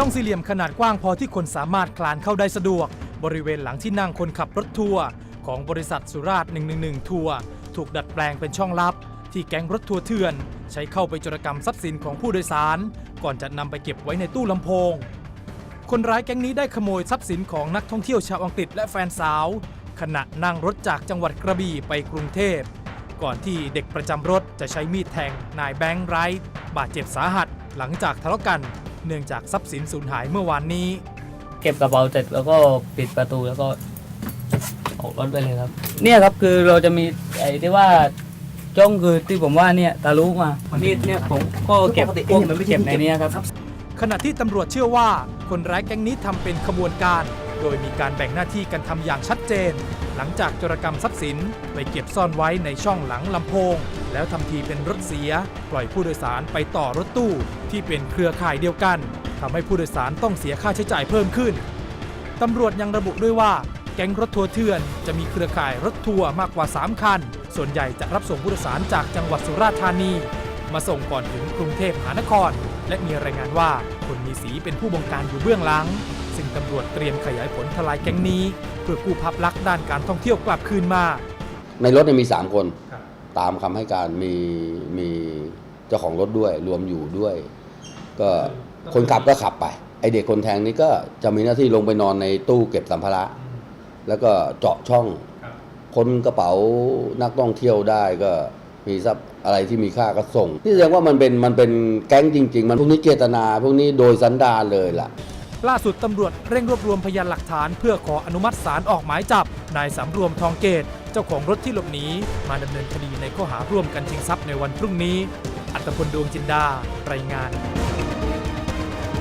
ช่องสี่เหลี่ยมขนาดกว้างพอที่คนสามารถคลานเข้าได้สะดวก บริเวณหลังที่นั่งคนขับรถทัวร์ของบริษัทสุราษฎร์111 ทัวร์ถูกดัดแปลงเป็นช่องลับ ที่แก๊งรถทัวร์เถื่อน ใช้เข้าไปจรกรรมทรัพย์สินของผู้โดยสาร ก่อนจะนำไปเก็บไว้ในตู้ลำโพง คนร้ายแก๊งนี้ได้ขโมยทรัพย์สินของนักท่องเที่ยวชาวอังกฤษและแฟนสาว ขณะนั่งรถจากจังหวัดกระบี่ไปกรุงเทพ ก่อนที่เด็กประจำรถจะใช้มีดแทงนายแบงค์ไรท์บาดเจ็บสาหัสหลังจากทะเลาะกัน เนื่องจากทรัพย์สินสูญหายเมื่อวานนี้ เก็บกระเป๋าเสร็จแล้วก็ปิดประตูแล้วก็ออกรถไปเลยครับ เนี่ยครับคือเราจะมีไอ้ที่ว่าจ้องคือที่ผมว่าเนี่ยทะลุมามีดเนี่ยผมก็เก็บพวกเก็บในเนี้ยครับ ขณะที่ตำรวจเชื่อว่าคนร้ายแก๊งนี้ทำเป็นขบวนการ โดยมีการแบ่งหน้าที่กันทำอย่างชัดเจน หลังจากจรกรรมทรัพย์สินไปเก็บซ่อนไว้ในช่องหลังลำโพง แล้วทำทีเป็นรถเสีย ปล่อยผู้โดยสารไปต่อรถตู้ที่เป็นเครือข่ายเดียวกันทำให้ผู้โดยสารต้องเสียค่าใช้จ่ายเพิ่มขึ้นตำรวจยังระบุด้วยว่าแก๊งรถทัวร์เถื่อนจะมีเครือข่ายรถทัวร์มากกว่า 3 คัน ส่วนใหญ่จะรับส่งผู้โดยสารจากจังหวัดสุราษฎร์ธานี มาส่งก่อนถึงกรุงเทพมหานคร และมีรายงานว่าคนมีสีเป็นผู้บงการอยู่เบื้องหลัง ซึ่งตำรวจเตรียมขยายผลทลายแก๊งนี้ เพื่อกู้ภาพลักษณ์ด้านการท่องเที่ยวกลับคืนมา ในรถเนี่ยมีสามคน ตามคำให้การมีมีเจ้าของรถด้วย รวมอยู่ด้วย ก็คนขับก็ขับไป ไอเด็กคนแทงนี่ก็จะมีหน้าที่ลงไปนอนในตู้เก็บสัมภาระ แล้วก็เจาะช่องค้นกระเป๋านักท่องเที่ยวได้ก็ มีทรัพย์อะไรที่มีค่าก็ส่ง นี่แสดงว่ามันเป็นมันเป็นแก๊งจริง ๆ มันพวกนี้เจตนา พวกนี้โดยสันดานเลยล่ะ ล่าสุดตำรวจเร่งรวบรวมพยานหลักฐาน เพื่อขออนุมัติศาลออกหมายจับ นายสำรวมทองเกต เจ้าของรถที่หลบหนีมาดำเนินคดีในข้อหาร่วมกันชิงทรัพย์ในวันพรุ่งนี้ อัตพลดวงจินดารายงาน